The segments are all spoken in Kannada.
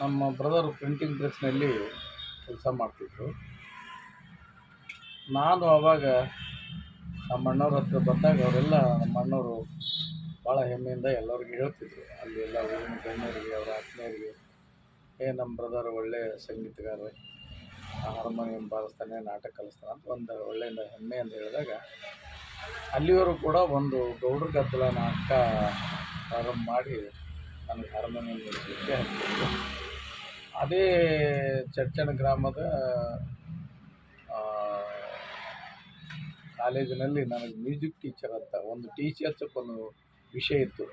ನಮ್ಮ ಬ್ರದರ್ ಪ್ರಿಂಟಿಂಗ್ ಪ್ರೆಸ್ನಲ್ಲಿ ಕೆಲಸ ಮಾಡ್ತಿದ್ರು. ನಾನು ಆವಾಗ ನಮ್ಮ ಅಣ್ಣವ್ರ ಹತ್ರ ಬಂದಾಗ ಅವರೆಲ್ಲ ನಮ್ಮ ಅಣ್ಣವರು ಭಾಳ ಹೆಮ್ಮೆಯಿಂದ ಎಲ್ಲರಿಗೂ ಹೇಳ್ತಿದ್ರು. ಅಲ್ಲಿ ಎಲ್ಲ ಊರಿನ ಗಣ್ಯರಿಗೆ, ಅವರ ಆತ್ಮೀಯರಿಗೆ, ಏ, ನಮ್ಮ ಬ್ರದರ್ ಒಳ್ಳೆಯ ಸಂಗೀತಗಾರ ಹಾರ್ಮೋನಿಯಂ ಬಾರಿಸ್ತಾನೆ, ನಾಟಕ ಕಲಿಸ್ತಾನೆ ಅಂತ ಒಂದು ಒಳ್ಳೆಯ ಹೆಮ್ಮೆ ಅಂತ ಹೇಳಿದಾಗ ಅಲ್ಲಿವರು ಕೂಡ ಒಂದು ಗೌಡ್ರ ಗದ್ದಲ ನಾಟಕ ಪ್ರಾರಂಭ ಮಾಡಿ ನನಗೆ ಹಾರ್ಮೋನಿಯಂ ಅದೇ ಚಡ್ಚಣ ಗ್ರಾಮದ ಕಾಲೇಜಿನಲ್ಲಿ ನನಗೆ ಮ್ಯೂಸಿಕ್ ಟೀಚರ್ ಅಂತ ಒಂದು ಟೀಚರ್ಸಕ್ಕೊಂದು ವಿಷಯ ಇತ್ತು.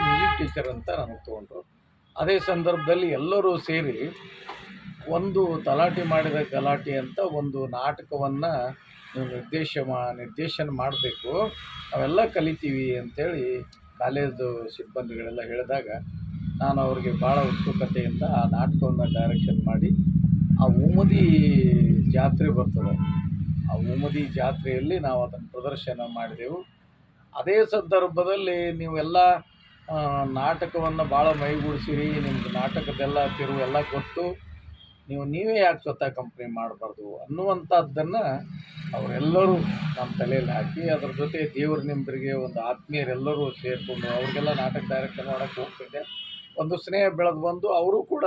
ಮ್ಯೂಸಿಕ್ ಟೀಚರ್ ಅಂತ ನನಗೆ ತೊಗೊಂಡ್ರು. ಅದೇ ಸಂದರ್ಭದಲ್ಲಿ ಎಲ್ಲರೂ ಸೇರಿ ಒಂದು ತಲಾಟೆ ಮಾಡಿದ ಗಲಾಟೆ ಅಂತ ಒಂದು ನಾಟಕವನ್ನು ನೀವು ನಿರ್ದೇಶ ಮಾ, ನಿರ್ದೇಶನ ಮಾಡಬೇಕು. ಅವೆಲ್ಲ ಕಲಿತೀವಿ ಅಂಥೇಳಿ ಕಾಲೇಜು ಸಿಬ್ಬಂದಿಗಳೆಲ್ಲ ಹೇಳಿದಾಗ ನಾನು ಅವ್ರಿಗೆ ಭಾಳ ಉತ್ಸುಕತೆಯಿಂದ ಆ ನಾಟಕವನ್ನು ಡೈರೆಕ್ಷನ್ ಮಾಡಿ ಆ ಉಮದಿ ಜಾತ್ರೆ ಬರ್ತದೆ. ಆ ಉಮದಿ ಜಾತ್ರೆಯಲ್ಲಿ ನಾವು ಅದನ್ನು ಪ್ರದರ್ಶನ ಮಾಡಿದೆವು. ಅದೇ ಸಂದರ್ಭದಲ್ಲಿ ನೀವೆಲ್ಲ ನಾಟಕವನ್ನು ಭಾಳ ಮೈಗೂಡಿಸಿರಿ ನಿಮ್ಗೆ ನಾಟಕದೆಲ್ಲ ತಿರುವು ಎಲ್ಲ ಕೊಟ್ಟು ನೀವು, ನೀವೇ ಯಾಕೆ ಸ್ವತಃ ಕಂಪ್ನಿ ಮಾಡಬಾರ್ದು ಅನ್ನುವಂಥದ್ದನ್ನು ಅವರೆಲ್ಲರೂ ನಮ್ಮ ತಲೆಯಲ್ಲಿ ಹಾಕಿ, ಅದ್ರ ಜೊತೆ ದೇವ್ರ ನಿಂಬರಿಗೆ ಒಂದು ಆತ್ಮೀಯರೆಲ್ಲರೂ ಸೇರಿಕೊಂಡು ಅವ್ರಿಗೆಲ್ಲ ನಾಟಕ ಡೈರೆಕ್ಷನ್ ಮಾಡೋಕ್ಕೆ ಹೋಗ್ತಿದ್ದೆ. ಒಂದು ಸ್ನೇಹ ಬೆಳೆದು ಬಂದು ಅವರು ಕೂಡ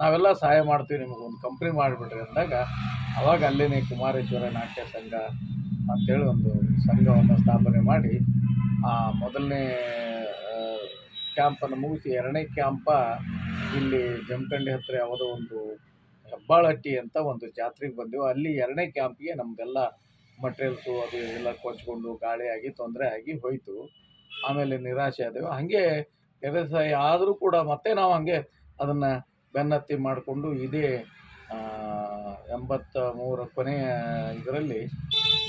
ನಾವೆಲ್ಲ ಸಹಾಯ ಮಾಡ್ತೀವಿ ನಿಮಗೆ. ಒಂದು ಕಂಪ್ನಿ ಮಾಡಿಬಿಡ್ರಿ ಅಂದಾಗ ಅವಾಗ ಅಲ್ಲೇ ಕುಮಾರೇಶ್ವರ ನಾಟ್ಯ ಸಂಘ ಅಂತೇಳಿ ಒಂದು ಸಂಘವನ್ನು ಸ್ಥಾಪನೆ ಮಾಡಿ, ಆ ಮೊದಲನೇ ಕ್ಯಾಂಪನ್ನು ಮುಗಿಸಿ ಎರಡನೇ ಕ್ಯಾಂಪ ಇಲ್ಲಿ ಜಮಖಂಡಿ ಹತ್ತಿರ ಯಾವುದೋ ಒಂದು ಹೆಬ್ಬಾಳಟ್ಟಿ ಅಂತ ಒಂದು ಜಾತ್ರೆಗೆ ಬಂದೆವು. ಅಲ್ಲಿ ಎರಡನೇ ಕ್ಯಾಂಪಿಗೆ ನಮ್ಮದೆಲ್ಲ ಮಟೀರಿಯಲ್ಸು ಅದು ಎಲ್ಲ ಕೊಚ್ಕೊಂಡು ಗಾಳಿ ಆಗಿ ತೊಂದರೆ ಆಗಿ ಹೋಯಿತು. ಆಮೇಲೆ ನಿರಾಶೆ ಆದೆವು. ಹಾಗೆ ವ್ಯವಸಾಯ ಆದರೂ ಕೂಡ ಮತ್ತೆ ನಾವು ಹಾಗೆ ಅದನ್ನು ಬೆನ್ನತ್ತಿ ಮಾಡಿಕೊಂಡು ಇದೇ ಎಂಬತ್ತ ಮೂರ ಕೊನೆಯ ಇದರಲ್ಲಿ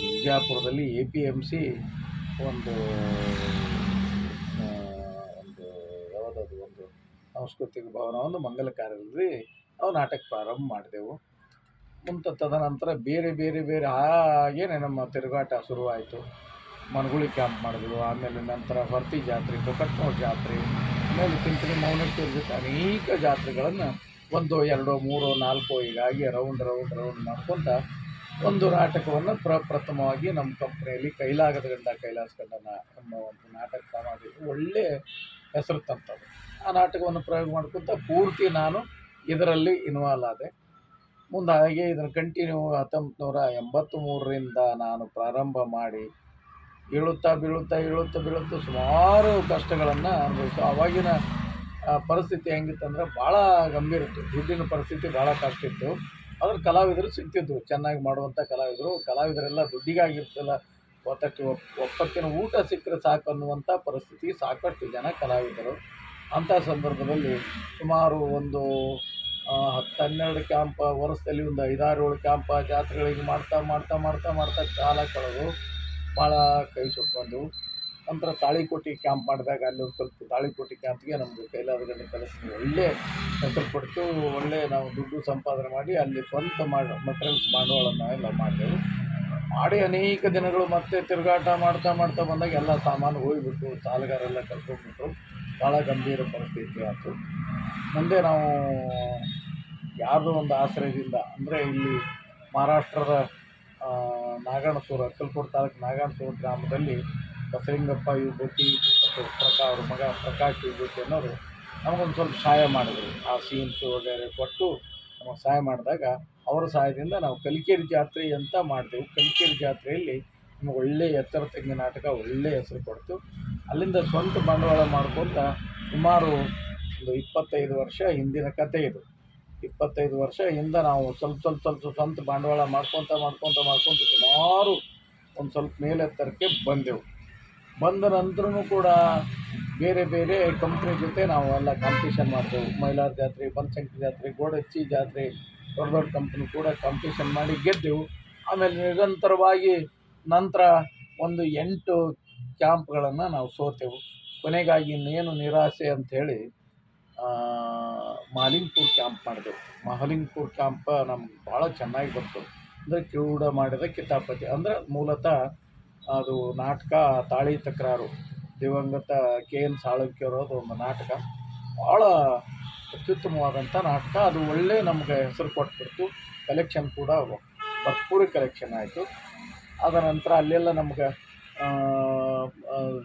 ವಿಜಯಪುರದಲ್ಲಿ ಎ ಪಿ ಎಂ ಸಿ ಒಂದು ಒಂದು ಯಾವುದಾದ್ರು ಒಂದು ಸಾಂಸ್ಕೃತಿಕ ಭವನವನ್ನು ಮಂಗಲ ಕಾರ್ಯದಲ್ಲಿ ನಾವು ನಾಟಕ ಪ್ರಾರಂಭ ಮಾಡಿದೆವು. ಮುಂತ ತದನಂತರ ಬೇರೆ ಬೇರೆ ಬೇರೆ ಹಾಗೇನೆ ನಮ್ಮ ತಿರುಗಾಟ ಶುರುವಾಯಿತು. ಮನಗುಳಿ ಕ್ಯಾಂಪ್ ಮಾಡಿದ್ರು ಆಮೇಲೆ ನಂತರ ಹೊರ್ತಿ ಜಾತ್ರೆ ಕೊಕಟ್ನೂರು ಜಾತ್ರೆ. ತಿಂತಿರಿ ಮೌನಕ್ಕೆ ಜೊತೆ ಅನೇಕ ಜಾತ್ರೆಗಳನ್ನು ಒಂದು, ಎರಡೋ, ಮೂರೋ, ನಾಲ್ಕು, ಹೀಗಾಗಿ ರೌಂಡ್ ರೌಂಡ್ ರೌಂಡ್ ಮಾಡ್ಕೊಂತ ಒಂದು ನಾಟಕವನ್ನು ಪ್ರ, ಪ್ರಥಮವಾಗಿ ನಮ್ಮ ಕಂಪ್ನಿಯಲ್ಲಿ ಕೈಲಾಗದ ಗಂಡ ಕೈಲಾಸ ಗಂಡನ ಅನ್ನೋ ಒಂದು ನಾಟಕ ಮಾಡಿದ್ದು ಒಳ್ಳೆಯ ಹೆಸರು ತಂತದ್ದು ಆ ನಾಟಕವನ್ನು ಪ್ರಯೋಗ ಮಾಡ್ಕೊತ ಪೂರ್ತಿ ನಾನು ಇದರಲ್ಲಿ ಇನ್ವಾಲ್ವ್ ಆದೆ. ಮುಂದೆ ಇದನ್ನು ಕಂಟಿನ್ಯೂ ಹತ್ತೊಂಬತ್ತು ನೂರ ಎಂಬತ್ತು ಮೂರರಿಂದ ನಾನು ಪ್ರಾರಂಭ ಮಾಡಿ ಏಳುತ್ತಾ ಬೀಳುತ್ತಾ ಏಳುತ್ತಾ ಬೀಳುತ್ತಾ ಸುಮಾರು ಕಷ್ಟಗಳನ್ನು ಅನುಭವಿಸ್ತು ಆವಾಗಿನ ಪರಿಸ್ಥಿತಿ ಹೆಂಗಿತ್ತಂದ್ರೆ ಭಾಳ ಗಂಭೀರ ಇತ್ತು. ದುಡ್ಡಿನ ಪರಿಸ್ಥಿತಿ ಭಾಳ ಕಷ್ಟ ಇತ್ತು. ಆದ್ರೆ ಕಲಾವಿದರು ಸಿಗ್ತಿದ್ರು. ಚೆನ್ನಾಗಿ ಮಾಡುವಂಥ ಕಲಾವಿದರು, ಕಲಾವಿದರೆಲ್ಲ ದುಡ್ಡಿಗಾಗಿರ್ತಲ್ಲ. ಒತ್ತಕ್ಕೆ ಒಪ್ಪಕ್ಕಿನ ಊಟ ಸಿಕ್ಕರೆ ಸಾಕು ಅನ್ನುವಂಥ ಪರಿಸ್ಥಿತಿ ಸಾಕಷ್ಟು ಜನ ಕಲಾವಿದರು. ಅಂಥ ಸಂದರ್ಭದಲ್ಲಿ ಸುಮಾರು ಒಂದು ಹತ್ತು ಹನ್ನೆರಡು ಕ್ಯಾಂಪ, ವರ್ಷದಲ್ಲಿ ಒಂದು ಐದಾರು ಏಳು ಕ್ಯಾಂಪ ಜಾತ್ರೆಗಳಿಗೆ ಮಾಡ್ತಾ ಮಾಡ್ತಾ ಮಾಡ್ತಾ ಮಾಡ್ತಾ ಕಾಲ ಕಳೆದು ಭಾಳ ಕೈ ಸುಟ್ಕೊಂಡು. ನಂತರ ತಾಳಿಕೋಟಿ ಕ್ಯಾಂಪ್ ಮಾಡಿದಾಗ ಅಲ್ಲಿ ಒಂದು ಸ್ವಲ್ಪ ತಾಳಿಕೋಟಿ ಕ್ಯಾಂಪ್ಗೆ ನಮ್ಮದು ಕೈಲಾದಗಡೆ ಕೆಲಸ ಒಳ್ಳೆ ಹೆಸರು ಪಡ್ತು ಒಳ್ಳೆ ನಾವು ದುಡ್ಡು ಸಂಪಾದನೆ ಮಾಡಿ ಅಲ್ಲಿ ಸ್ವಂತ ಮಾಡಿ ಮೆಟ್ರಿಯಲ್ಸ್ ಮಾಡೋಳನ್ನು ಎಲ್ಲ ಮಾಡಿದೆವು. ಮಾಡಿ ಅನೇಕ ದಿನಗಳು ಮತ್ತೆ ತಿರುಗಾಟ ಮಾಡ್ತಾ ಮಾಡ್ತಾ ಬಂದಾಗ ಎಲ್ಲ ಸಾಮಾನು ಹೋಗಿಬಿಟ್ಟು ಸಾಲಗಾರೆಲ್ಲ ಕರ್ಕೊಂಡ್ಬಿಟ್ರು ಭಾಳ ಗಂಭೀರ ಪರಿಸ್ಥಿತಿ ಆಯಿತು. ಮುಂದೆ ನಾವು ಯಾರ್ದೋ ಒಂದು ಆಶ್ರಯದಿಂದ, ಅಂದರೆ ಇಲ್ಲಿ ಮಹಾರಾಷ್ಟ್ರದ ನಾಗಣಸೂರು ಅಕ್ಕಲ್ಕೋಟ್ ತಾಲೂಕು ನಾಗಣಸೂರು ಗ್ರಾಮದಲ್ಲಿ ಬಸಲಿಂಗಪ್ಪ ವಿಭೂತಿ ಮತ್ತು ಪ್ರಕಾ, ಅವ್ರ ಮಗ ಪ್ರಕಾಶ್ ವಿಭೂತಿ ಅನ್ನೋರು ನಮಗೊಂದು ಸ್ವಲ್ಪ ಸಹಾಯ ಮಾಡಿದ್ರು. ಆ ಸೀನ್ಸು ವಗೈರೆ ಕೊಟ್ಟು ನಮಗೆ ಸಹಾಯ ಮಾಡಿದಾಗ ಅವರ ಸಹಾಯದಿಂದ ನಾವು ಕಲಿಕೇರಿ ಜಾತ್ರೆ ಅಂತ ಮಾಡ್ತೇವೆ ಕಲಿಕೇರಿ ಜಾತ್ರೆಯಲ್ಲಿ ನಮಗೆ ಒಳ್ಳೆಯ ಎತ್ತರ ತೆಂಗಿನ ನಾಟಕ ಒಳ್ಳೆಯ ಹೆಸರು ಕೊಡ್ತು. ಅಲ್ಲಿಂದ ಸ್ವಂತ ಬಂಡವಾಳ ಮಾಡ್ಕೊತ ಸುಮಾರು ಒಂದು ಇಪ್ಪತ್ತೈದು ವರ್ಷ ಹಿಂದಿನ ಕತೆ ಇದು. ಇಪ್ಪತ್ತೈದು ವರ್ಷ ಹಿಂದೆ ನಾವು ಸ್ವಲ್ಪ ಸ್ವಲ್ಪ ಸ್ವಲ್ಪ ಸ್ವಂತ ಬಂಡವಾಳ ಮಾಡ್ಕೊತ ಮಾಡ್ಕೊತ ಮಾಡ್ಕೊತ ಸುಮಾರು ಒಂದು ಸ್ವಲ್ಪ ಮೇಲೆತ್ತರಕ್ಕೆ ಬಂದೆವು. ಬಂದ ನಂತರನೂ ಕೂಡ ಬೇರೆ ಬೇರೆ ಕಂಪ್ನಿ ಜೊತೆ ನಾವು ಎಲ್ಲ ಕಾಂಪಿಟೇಷನ್ ಮಾಡ್ತೇವೆ. ಮೈಲಾರ ಜಾತ್ರೆ ಬನಶಂಕರಿ ಜಾತ್ರೆ, ಗೋಡಚ್ಚಿ ಜಾತ್ರೆ, ದೊಡ್ಡ ದೊಡ್ಡ ಕಂಪ್ನಿ ಕೂಡ ಕಾಂಪಿಟೇಷನ್ ಮಾಡಿ ಗೆದ್ದೆವು. ಆಮೇಲೆ ನಿರಂತರವಾಗಿ ನಂತರ ಒಂದು ಎಂಟು ಕ್ಯಾಂಪ್ಗಳನ್ನು ನಾವು ಸೋತೆವು. ಕೊನೆಗಾಗಿ ಇನ್ನೇನು ನಿರಾಸೆ ಅಂಥೇಳಿ ಮಾಲಿಂಗ್ಪುರ್ ಕ್ಯಾಂಪ್ ಮಾಡಿದೆವು. ಮಹಲಿಂಗ್ಪುರ್ ಕ್ಯಾಂಪ ನಮ್ಗೆ ಭಾಳ ಚೆನ್ನಾಗಿ ಬಂತು. ಅಂದರೆ ಕಿವುಡ ಮಾಡಿದ ಕಿತಾಪತಿ. ಅಂದರೆ ಮೂಲತಃ ಅದು ನಾಟಕ ತಾಳಿ ತಕರಾರು. ದಿವಂಗತ ಕೆ ಎನ್ ಸಾಳುಕ್ಯರದು ಒಂದು ನಾಟಕ. ಭಾಳ ಅತ್ಯುತ್ತಮವಾದಂಥ ನಾಟಕ. ಅದು ಒಳ್ಳೆ ನಮಗೆ ಹೆಸರು ಕೊಟ್ಬಿಡ್ತು. ಕಲೆಕ್ಷನ್ ಕೂಡ ಭರ್ಪೂರಿ ಕಲೆಕ್ಷನ್ ಆಯಿತು. ಅದ ನಂತರ ಅಲ್ಲೆಲ್ಲ ನಮ್ಗೆ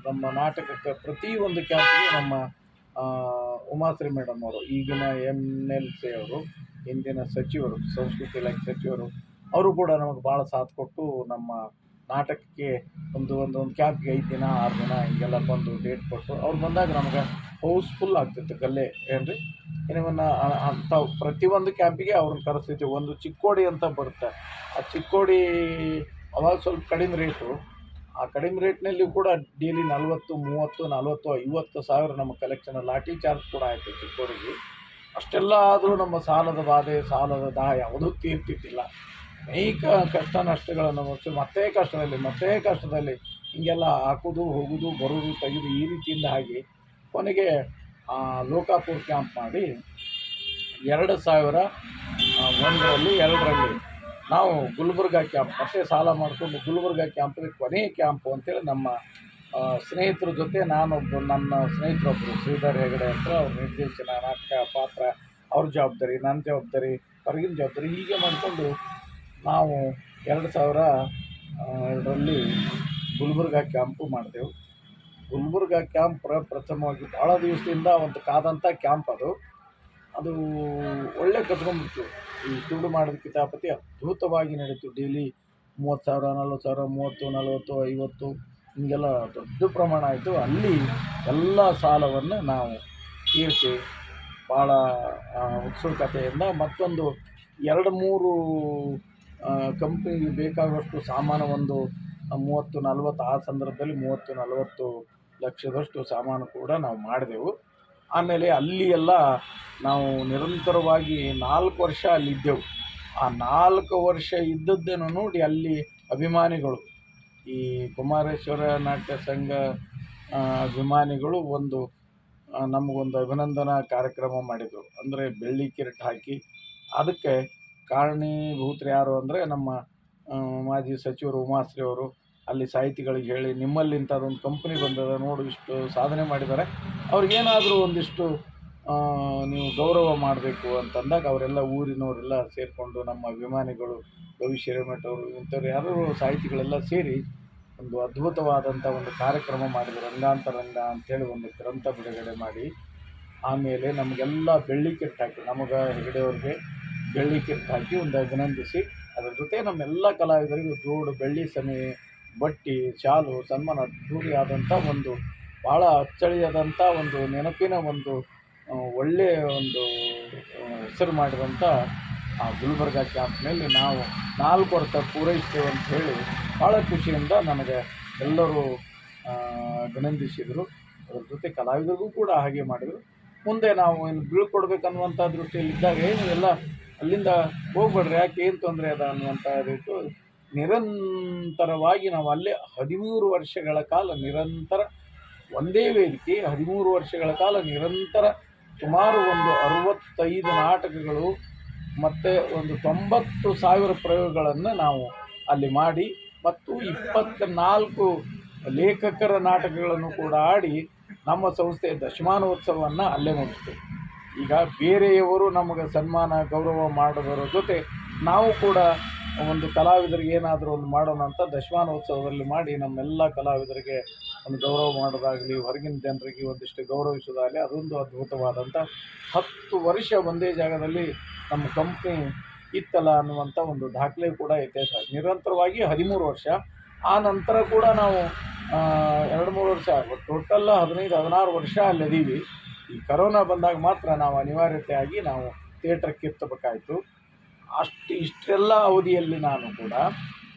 ನಮ್ಮ ನಾಟಕಕ್ಕೆ ಪ್ರತಿಯೊಂದು ಕ್ಯಾಂಪಿಗೆ ನಮ್ಮ ಉಮಾಶ್ರೀ ಮೇಡಮ್ ಅವರು, ಈಗಿನ ಎಂ ಎಲ್ ಸಿ ಅವರು ಹಿಂದಿನ ಸಚಿವರು, ಸಂಸ್ಕೃತಿ ಇಲಾಖೆ ಸಚಿವರು, ಅವರು ಕೂಡ ನಮಗೆ ಭಾಳ ಸಾಥ್ ಕೊಟ್ಟು ನಮ್ಮ ನಾಟಕಕ್ಕೆ ಒಂದು ಒಂದು ಒಂದು ಕ್ಯಾಂಪ್ಗೆ ಐದು ದಿನ, ಆರು ದಿನ ಹಿಂಗೆಲ್ಲ ಬಂದು ಡೇಟ್ ಕೊಟ್ಟು ಅವ್ರು ಬಂದಾಗ ನಮಗೆ ಹೌಸ್ಫುಲ್ ಆಗ್ತಿತ್ತು ಕಲೆ ಏನು ರೀ ಇನ್ನವನ್ನ ಅಂಥ ಪ್ರತಿಯೊಂದು ಕ್ಯಾಂಪಿಗೆ ಅವ್ರನ್ನ ಕರೆಸ್ತಿದ್ವಿ ಒಂದು ಚಿಕ್ಕೋಡಿ ಅಂತ ಬರುತ್ತೆ. ಆ ಚಿಕ್ಕೋಡಿ ಅವಾಗ ಸ್ವಲ್ಪ ಕಡಿಮೆ ರೇಟು ಆ ಕಡಿಮೆ ರೇಟ್ನಲ್ಲಿ ಕೂಡ ಡೈಲಿ ನಲ್ವತ್ತು, ಮೂವತ್ತು, ನಲ್ವತ್ತು, ಐವತ್ತು ಸಾವಿರ ನಮ್ಮ ಕಲೆಕ್ಷನ್ ಲಾಟಿ ಚಾರ್ಜ್ ಕೂಡ ಆಯಿತು ಚಿಕ್ಕವರಿಗೆ ಅಷ್ಟೆಲ್ಲ ಆದರೂ ನಮ್ಮ ಸಾಲದ ಬಾಧೆ, ಸಾಲದ ದಾಹ ಯಾವುದೂ ತೀರ್ತಿದ್ದಿಲ್ಲ. ಅನೇಕ ಕಷ್ಟ ನಷ್ಟಗಳನ್ನು ಮತ್ತು ಮತ್ತೆ ಕಷ್ಟದಲ್ಲಿ ಮತ್ತೆ ಕಷ್ಟದಲ್ಲಿ ಹೀಗೆಲ್ಲ ಹಾಕೋದು, ಹೋಗೋದು, ಬರೋದು, ತೆಗೆದು ಈ ರೀತಿಯಿಂದ ಆಗಿ ಕೊನೆಗೆ ಲೋಕಾಪುರ ಕ್ಯಾಂಪ್ ಮಾಡಿ ಎರಡು ಸಾವಿರ ಒಂದರಲ್ಲಿ ಎರಡರಲ್ಲಿ ನಾವು ಗುಲ್ಬರ್ಗ ಕ್ಯಾಂಪ್ ಮತ್ತೆ ಸಾಲ ಮಾಡಿಕೊಂಡು ಗುಲ್ಬರ್ಗ ಕ್ಯಾಂಪಲ್ಲಿ ಕೊನೆಯ ಕ್ಯಾಂಪು ಅಂತೇಳಿ ನಮ್ಮ ಸ್ನೇಹಿತರ ಜೊತೆ ನಾನೊಬ್ಬ ನನ್ನ ಸ್ನೇಹಿತರೊಬ್ಬರು ಶ್ರೀಧರ್ ಹೆಗಡೆ ಅಂತ ಅವ್ರ ನಿರ್ದೇಶನ, ನಾಟಕ ಪಾತ್ರ, ಅವ್ರ ಜವಾಬ್ದಾರಿ, ನನ್ನ ಜವಾಬ್ದಾರಿ ಹೊರಗಿನ ಜವಾಬ್ದಾರಿ ಹೀಗೆ ಮಾಡಿಕೊಂಡು ನಾವು ಎರಡು ಸಾವಿರ ಎರಡರಲ್ಲಿ ಗುಲ್ಬರ್ಗಾ ಕ್ಯಾಂಪು ಮಾಡಿದೆವು. ಗುಲ್ಬರ್ಗ ಕ್ಯಾಂಪ್ ಪ್ರ, ಪ್ರಥಮವಾಗಿ ಭಾಳ ದಿವಸದಿಂದ ಒಂದು ಕಾದಂಥ ಕ್ಯಾಂಪ್ ಅದು. ಅದು ಒಳ್ಳೆ ಕಟ್ಕೊಂಡ್ಬಿಡ್ತು. ಈ ಸುಳ್ಳು ಮಾಡಿದ ಕಿತಾಪತಿ ಅದ್ಭುತವಾಗಿ ನಡೀತು. ಡೈಲಿ ಮೂವತ್ತು ಸಾವಿರ, ನಲ್ವತ್ತು ಸಾವಿರ, ಮೂವತ್ತು, ನಲವತ್ತು, ಐವತ್ತು, ಹೀಗೆಲ್ಲ ದೊಡ್ಡ ಪ್ರಮಾಣ ಆಯಿತು. ಅಲ್ಲಿ ಎಲ್ಲ ಸಾಲವನ್ನು ನಾವು ತೀರಿಸಿ ಭಾಳ ಉತ್ಸುಕತೆಯಿಂದ ಮತ್ತೊಂದು ಎರಡು ಮೂರು ಕಂಪ್ನಿಗೆ ಬೇಕಾಗುವಷ್ಟು ಸಾಮಾನು ಒಂದು ಮೂವತ್ತು, ನಲ್ವತ್ತು, ಆ ಸಂದರ್ಭದಲ್ಲಿ ಮೂವತ್ತು, ನಲವತ್ತು ಲಕ್ಷದಷ್ಟು ಸಾಮಾನು ಕೂಡ ನಾವು ಮಾಡಿದೆವು. ಆಮೇಲೆ ಅಲ್ಲಿ ಎಲ್ಲ ನಾವು ನಿರಂತರವಾಗಿ ನಾಲ್ಕು ವರ್ಷ ಅಲ್ಲಿದ್ದೆವು. ಆ ನಾಲ್ಕು ವರ್ಷ ಇದ್ದದ್ದನ್ನು ನೋಡಿ ಅಲ್ಲಿ ಅಭಿಮಾನಿಗಳು, ಈ ಕುಮಾರೇಶ್ವರ ನಾಟ್ಯ ಸಂಘ ಅಭಿಮಾನಿಗಳು ಒಂದು ನಮಗೊಂದು ಅಭಿನಂದನಾ ಕಾರ್ಯಕ್ರಮ ಮಾಡಿದರು. ಅಂದರೆ ಬೆಳ್ಳಿ ಕಿರೀಟ ಹಾಕಿ. ಅದಕ್ಕೆ ಕಾರಣೀಭೂತರು ಯಾರು ಅಂದರೆ ನಮ್ಮ ಮಾಜಿ ಸಚಿವರು ಉಮಾಶ್ರೀ ಅವರು. ಅಲ್ಲಿ ಸಾಹಿತಿಗಳಿಗೆ ಹೇಳಿ ನಿಮ್ಮಲ್ಲಿ ಇಂಥದ್ದೊಂದು ಕಂಪ್ನಿ ಬಂದದ, ನೋಡು ಇಷ್ಟು ಸಾಧನೆ ಮಾಡಿದ್ದಾರೆ. ಅವ್ರಿಗೇನಾದರೂ ಒಂದಿಷ್ಟು ನೀವು ಗೌರವ ಮಾಡಬೇಕು ಅಂತಂದಾಗ ಅವರೆಲ್ಲ ಊರಿನವರೆಲ್ಲ ಸೇರಿಕೊಂಡು ನಮ್ಮ ಅಭಿಮಾನಿಗಳು ರವಿ ಶಿರೇಮಠ ಅವರು ಇಂಥವ್ರು ಯಾರು ಸಾಹಿತಿಗಳೆಲ್ಲ ಸೇರಿ ಒಂದು ಅದ್ಭುತವಾದಂಥ ಒಂದು ಕಾರ್ಯಕ್ರಮ ಮಾಡಿದ್ರು, ರಂಗಾಂತರಂಗ ಅಂಥೇಳಿ ಒಂದು ಗ್ರಂಥ ಬಿಡುಗಡೆ ಮಾಡಿ, ಆಮೇಲೆ ನಮಗೆಲ್ಲ ಬೆಳ್ಳಿ ಕಿಟ್ ಹಾಕಿ, ನಮಗೆ ಹೆಗಡೆಯವ್ರಿಗೆ ಬೆಳ್ಳಿ ಕಿಟ್ ಹಾಕಿ ಒಂದು ಅಭಿನಂದಿಸಿ, ಅದರ ಜೊತೆ ನಮ್ಮೆಲ್ಲ ಕಲಾವಿದರಿಗೂ ಜೋಡು ಬೆಳ್ಳಿ ಸಮಯ ಬಟ್ಟಿ, ಶಾಲು, ಸನ್ಮಾನ ಅದ್ಧೂರಿಯಾದಂಥ ಒಂದು ಭಾಳ ಅಚ್ಚಳಿಯಾದಂಥ ಒಂದು ನೆನಪಿನ ಒಂದು ಒಳ್ಳೆಯ ಒಂದು ಹೆಸರು ಮಾಡಿದಂಥ ಆ ಗುಲ್ಬರ್ಗ ಕ್ಯಾಂಪ್ನಲ್ಲಿ ನಾವು ನಾಲ್ಕು ವರ್ಷ ಪೂರೈಸ್ತೇವೆ ಅಂತ ಹೇಳಿ ಭಾಳ ಖುಷಿಯಿಂದ ನನಗೆ ಎಲ್ಲರೂ ಅಭಿನಂದಿಸಿದರು. ಅದ್ರ ಜೊತೆ ಕಲಾವಿದರಿಗೂ ಕೂಡ ಹಾಗೆ ಮಾಡಿದರು. ಮುಂದೆ ನಾವು ಏನು ಬೀಳ್ಕೊಡ್ಬೇಕನ್ನುವಂಥ ದೃಷ್ಟಿಯಲ್ಲಿ ಇದ್ದಾಗ ಏನು ಎಲ್ಲ ಅಲ್ಲಿಂದ ಹೋಗ್ಬೇಡ್ರಿ, ಯಾಕೆ ಏನು ತೊಂದರೆ ಅದ ಅನ್ನುವಂಥ ರೀತಿ ನಿರಂತರವಾಗಿ ನಾವು ಅಲ್ಲೇ ಹದಿಮೂರು ವರ್ಷಗಳ ಕಾಲ ನಿರಂತರ ಒಂದೇ ವೇದಿಕೆ ಹದಿಮೂರು ವರ್ಷಗಳ ಕಾಲ ನಿರಂತರ ಸುಮಾರು ಒಂದು ಅರವತ್ತೈದು ನಾಟಕಗಳು ಮತ್ತು ಒಂದು ತೊಂಬತ್ತು ಸಾವಿರ ಪ್ರಯೋಗಗಳನ್ನು ನಾವು ಅಲ್ಲಿ ಮಾಡಿ ಮತ್ತು ಇಪ್ಪತ್ತ್ನಾಲ್ಕು ಲೇಖಕರ ನಾಟಕಗಳನ್ನು ಕೂಡ ಆಡಿ ನಮ್ಮ ಸಂಸ್ಥೆಯ ದಶಮಾನೋತ್ಸವವನ್ನು ಅಲ್ಲೇ ಮುಗಿಸ್ತು ಈಗ ಬೇರೆಯವರು ನಮಗೆ ಸನ್ಮಾನ, ಗೌರವ ಮಾಡೋದರ ಜೊತೆ ನಾವು ಕೂಡ ಒಂದು ಕಲಾವಿದರಿಗೆ ಏನಾದರೂ ಒಂದು ಮಾಡೋಣ ಅಂತ ದಶಮಾನೋತ್ಸವದಲ್ಲಿ ಮಾಡಿ ನಮ್ಮೆಲ್ಲ ಕಲಾವಿದರಿಗೆ ಒಂದು ಗೌರವ ಮಾಡೋದಾಗಲಿ, ಹೊರಗಿನ ಜನರಿಗೆ ಒಂದಿಷ್ಟು ಗೌರವಿಸೋದಾಗಲಿ ಅದೊಂದು ಅದ್ಭುತವಾದಂಥ ಹತ್ತು ವರ್ಷ ಒಂದೇ ಜಾಗದಲ್ಲಿ ನಮ್ಮ ಕಂಪ್ನಿ ಇತ್ತಲ್ಲ ಅನ್ನುವಂಥ ಒಂದು ದಾಖಲೆ ಕೂಡ ಇತಿಹಾಸ ನಿರಂತರವಾಗಿ ಹದಿಮೂರು ವರ್ಷ. ಆ ನಂತರ ಕೂಡ ನಾವು ಎರಡು ಮೂರು ವರ್ಷ, ಟೋಟಲ್ ಹದಿನೈದು, ಹದಿನಾರು ವರ್ಷ ಅಲ್ಲಿ ಅದೀವಿ ಈ ಕರೋನಾ ಬಂದಾಗ ಮಾತ್ರ ನಾವು ಅನಿವಾರ್ಯತೆಯಾಗಿ ನಾವು ಥಿಯೇಟ್ರ್ ಕಿತ್ತಬೇಕಾಯಿತು ಅಷ್ಟು ಇಷ್ಟೆಲ್ಲ ಅವಧಿಯಲ್ಲಿ ನಾನು ಕೂಡ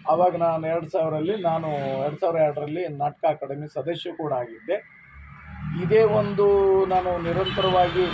ಆವಾಗ ನಾನು ಎರಡು ಸಾವಿರಲ್ಲಿ, ನಾನು ಎರಡು ಸಾವಿರ ಎರಡರಲ್ಲಿ ನಾಟಕ ಅಕಾಡೆಮಿ ಸದಸ್ಯ ಕೂಡ ಆಗಿದ್ದೆ. ಇದೇ ಒಂದು ನಾನು ನಿರಂತರವಾಗಿ